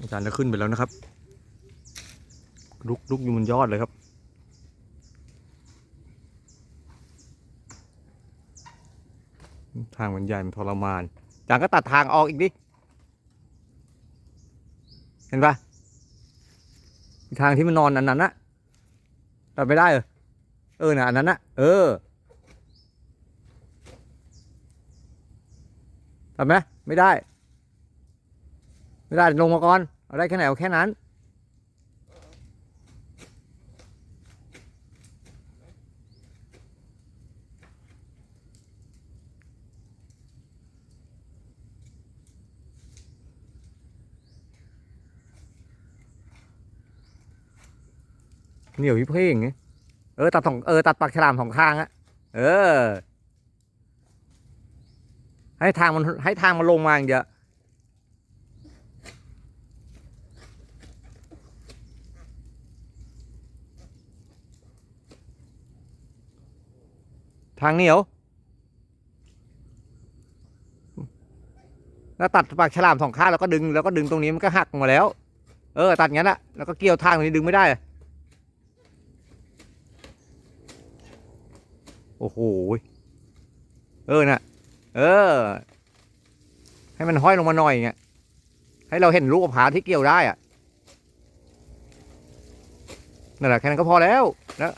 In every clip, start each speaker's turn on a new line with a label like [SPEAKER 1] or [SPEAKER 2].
[SPEAKER 1] อาจารย์จะขึ้นไปแล้วนะครับ ลุกลุกอยู่บนยอดเลยครับ ทางมันใหญ่มันทรมานอาจารย์ก็ตัดทางออกอีกดิ เห็นปะทางที่มันนอนอันนั้นนะตัดไม่ได้เหรอเออน่ะอันนั้นนะเออตัดไหมไม่ได้ ไม่ได้ลงมาก่อนเอาได้แค่ไหนเอาแค่นั้นเหนียวพี่เพ่งไงเออตัดสองเออตัดปากฉลามสองข้างอะเออ ให้ทางมันให้ทางมันลงมาอย่างเดียว ทางเหนียวแล้วตัดปากฉลามสองข้างแล้วก็ดึงแล้วก็ดึงตรงนี้มันก็หักมาแล้ว เออ ตัดงั้นอะแล้วก็เกี่ยวทางตรงนี้ดึงไม่ได้ โอ้โหเออน่ะ เออ ให้มันห้อยลงมาหน่อยเงี้ยให้เราเห็นลูกมะพร้าวที่เกี่ยวได้อะนั่นแหละแค่นั้นก็พอแล้วแล้ว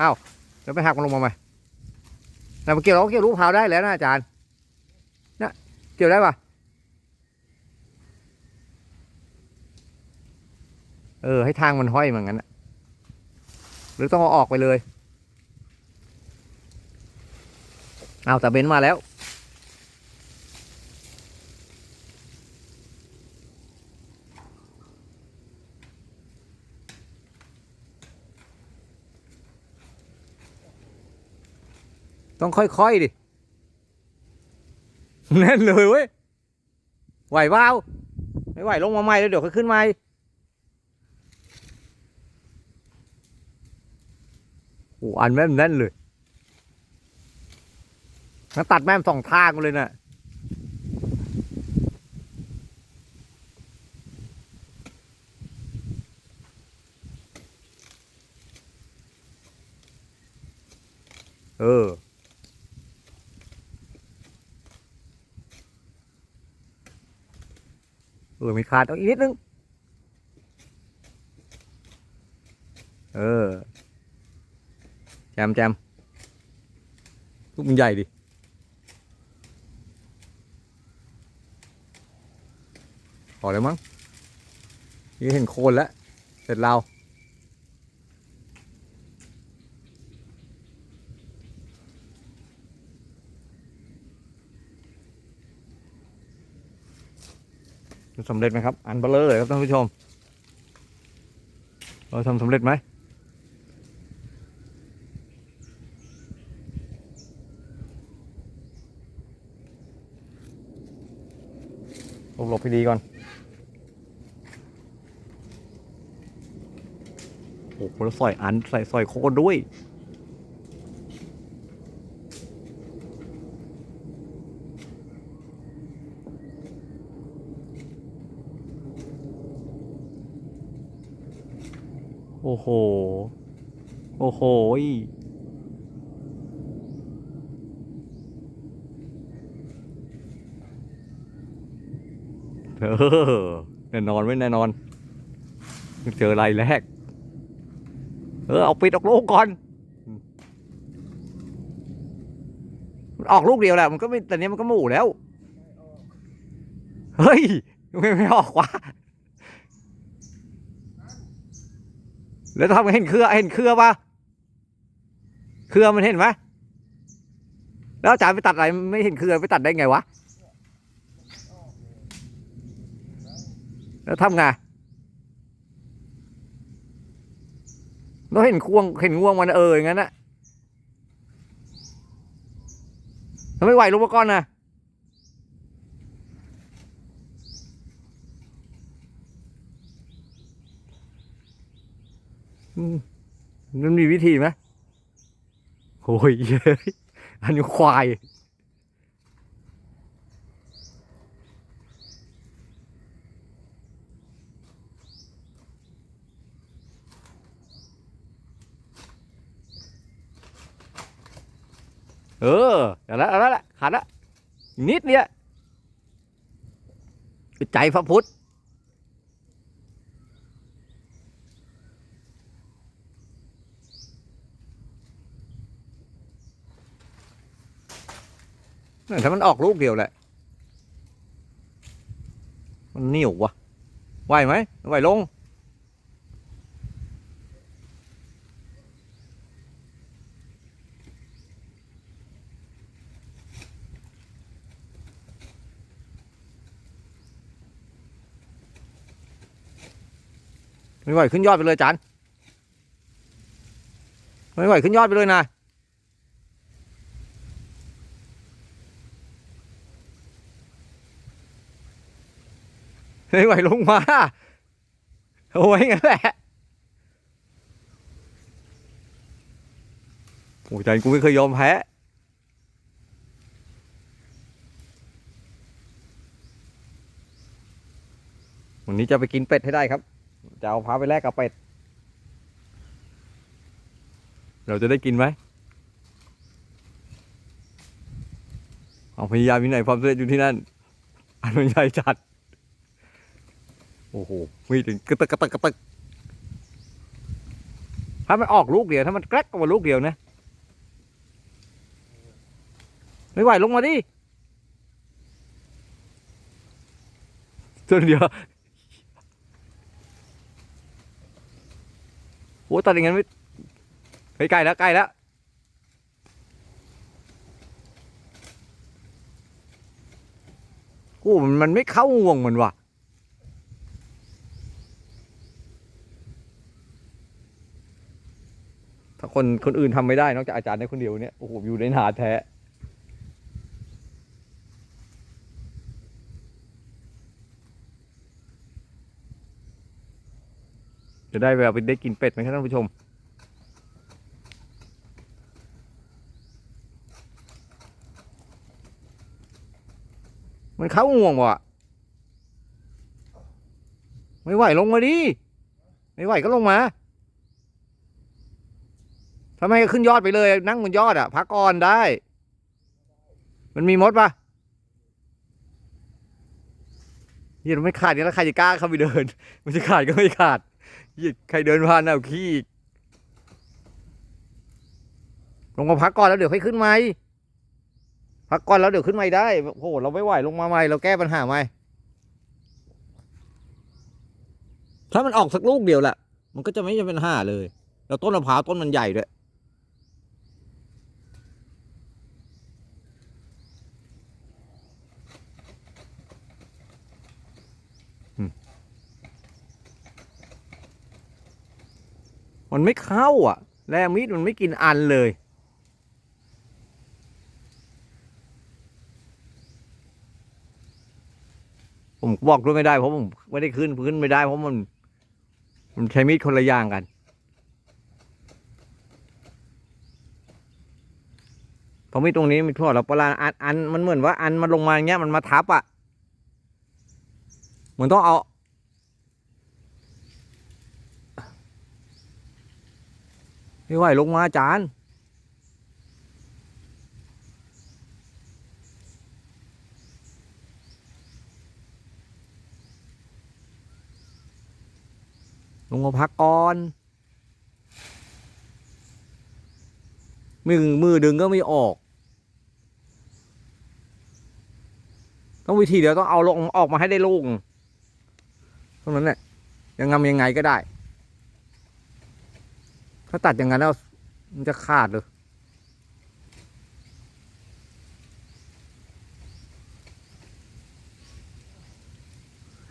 [SPEAKER 1] อ้าวแล้วไปหักมันลงมาไหม นะเกี่ยวเราเกี่ยวรู้พาวได้แล้วนะอาจารย์นะเกี่ยวได้ปะเออให้ทางมันห้อยเหมือนกันนะหรือต้องเอาออกไปเลย เอาแต่เบนมาแล้ว ต้องค่อยๆดิแน่นเลยเว้ยไหวเปล่าไม่ไหวลงมาใหม่แล้วเดี๋ยวค่อยขึ้นใหม่โอ้อันแม่นแน่นเลยแล้วตัดแม่มสองทางเลยน่ะเออ ออมีขาดอาอีกนิดนึง เออแจมแจมลูกมันใหญ่ดิพอแล้วมั้งนี่เห็นโคนแล้ว เสร็จเราสำเร็จไหมครับ อันเบลเลอร์เลยครับท่านผู้ชม เราทำสำเร็จไหมหลบหลบให้ดีก่อน โอ้โหแล้วใส่อันใส่ใส่โคด้วย โอ้โห โอ้โห เออแน่นอนไม่แน่นอน เจออะไรแรก เออ เอาปิดออกลูกก่อน มันออกลูกเดียวแหละ มันก็ไม่แต่เนี้ยมันก็หมู่แล้ว เฮ้ย ไม่ไม่ออกวะ แล้วทำเห็นเครือเห็นเครือปะเครือมันเห็นไหมแล้วอาจารย์ไปตัดอะไรไม่เห็นเครือไปตัดได้ไงวะแล้วทำไงเราเห็นควงเห็นง่วงมันเอออย่างนั้นนะทำไมไหวลงมาก่อนนะ มันมีวิธีไหมโอ้ยอันนี้ควาย เออแล้วแล้วแล้วขาดละนิดเดียใจพระพุทธ ถ้ามันออกลูกเดียวแหละ มันเหนียววะไหวไหมไหวลง ไม่ไหวขึ้นยอดไปเลยจานไม่ไหวขึ้นยอดไปเลยนะ ไม่ไหวลงมาโอ้ยงั้นแหละโอ้ยจานกูไม่เคยยอมแพ้วันนี้จะไปกินเป็ดให้ได้ครับ จะเอาพาไปแลกกับเป็ด เราจะได้กินไหมเอาพยายามที่ไหนความสำเร็จอยู่ที่นั่น อันมันใหญ่จัด โอ้โหมีถึงกระตึกกระตึกกระตึกถ้ามันออกลูกเดียว ถ้ามันแกรกออกมาลูกเดียวนะไม่ไหวลงมาดิตัวเดียวโอ้ตัดอย่างนั้นไม่เฮ้ยใกล้แล้วใกล้แล้วโอ้มันมันไม่เข้าห่วงมันว่ะ ถ้า คนคนอื่นทำไม่ได้นอกจากอาจารย์ได้คนเดียวเนี่ยโอ้โหอยู่ในหนาแท้จะได้แบบไปได้กินเป็ดไหมครับท่านผู้ชม มันเข้าง่วงว่ะ ไม่ไหวลงมาดิ ไม่ไหวก็ลงมา ทำไมก็ขึ้นยอดไปเลย นั่งบนยอดอะพักก่อนได้ มันมีมดปะเหี้ยมันไม่ขาดเนี่ยแล้วใครจะกล้าเข้าไปเดิน มันจะขาดก็ไม่ขาดเหี้ยใครเดินผ่านเอาขี้อีกลงมาพักก่อนแล้วเดี๋ยวค่อยขึ้นใหม่พักก่อนแล้วเดี๋ยวขึ้นใหม่ได้โอ้โหเราไม่ไหวลงมาใหม่เราแก้ปัญหาใหม่ถ้ามันออกสักลูกเดียวแหละมันก็จะไม่ใช่ปัญหาเลย แล้วต้นมะพร้าวต้นมันใหญ่ด้วย มันไม่เข้าอะ แรมิดมันไม่กินอันเลย ผมบอกด้วยไม่ได้เพราะผมไม่ได้ขึ้นพื้นไม่ได้เพราะมัน มันใช้มีดคนละอย่างกัน เพราะมีดตรงนี้มันพอเราเวลาอันอันมันเหมือนว่าอันมันลงมาอย่างเงี้ยมันมาทับอะมันต้องเอา ไม่ไหวลงมาอาจารย์ลงมาพักก่อนมือมือดึงก็ไม่ออก ต้องวิธีเดี๋ยวต้องเอาลงออกมาให้ได้ลูกเท่านั้นแหละยังงำยังไงก็ได้ ถ้าตัดอย่างนั้นแล้ว มันจะขาดเลย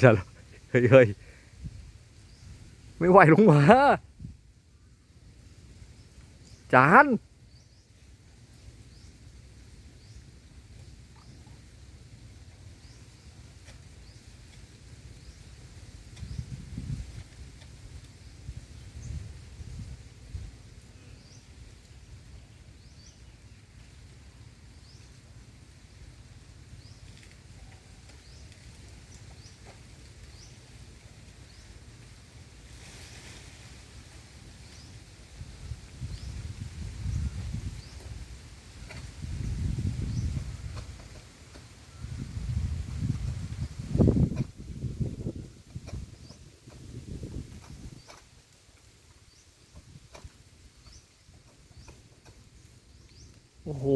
[SPEAKER 1] ใช่หรอเฮ้ยเฮ้ยไม่ไหวลงมาจาน อ้โห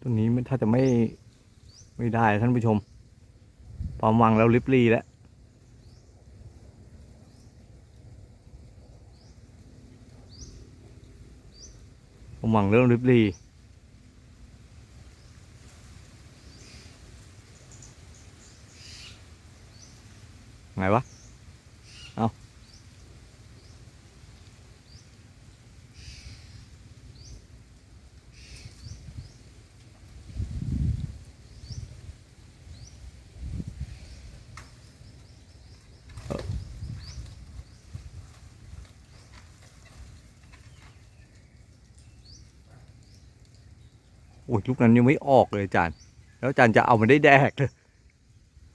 [SPEAKER 1] ตัวนี้มันถ้าจะไม่ไม่ได้ท่านผู้ชมความหวังแล้วลิบลีแล้วผมหวังเรื่องลิบลี ไงวะ เอาโอ้ยลูกนั้นยังไม่ออกเลยจารย์แล้วจารย์จะเอามันได้แดกเลย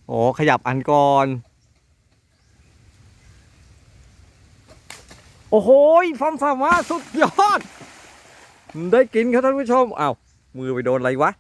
[SPEAKER 1] อ๋อ ขยับอันก่อน โอ้โหความสามารถสุดยอด ได้กินครับท่านผู้ชมอ้าวมือไปโดนอะไรวะ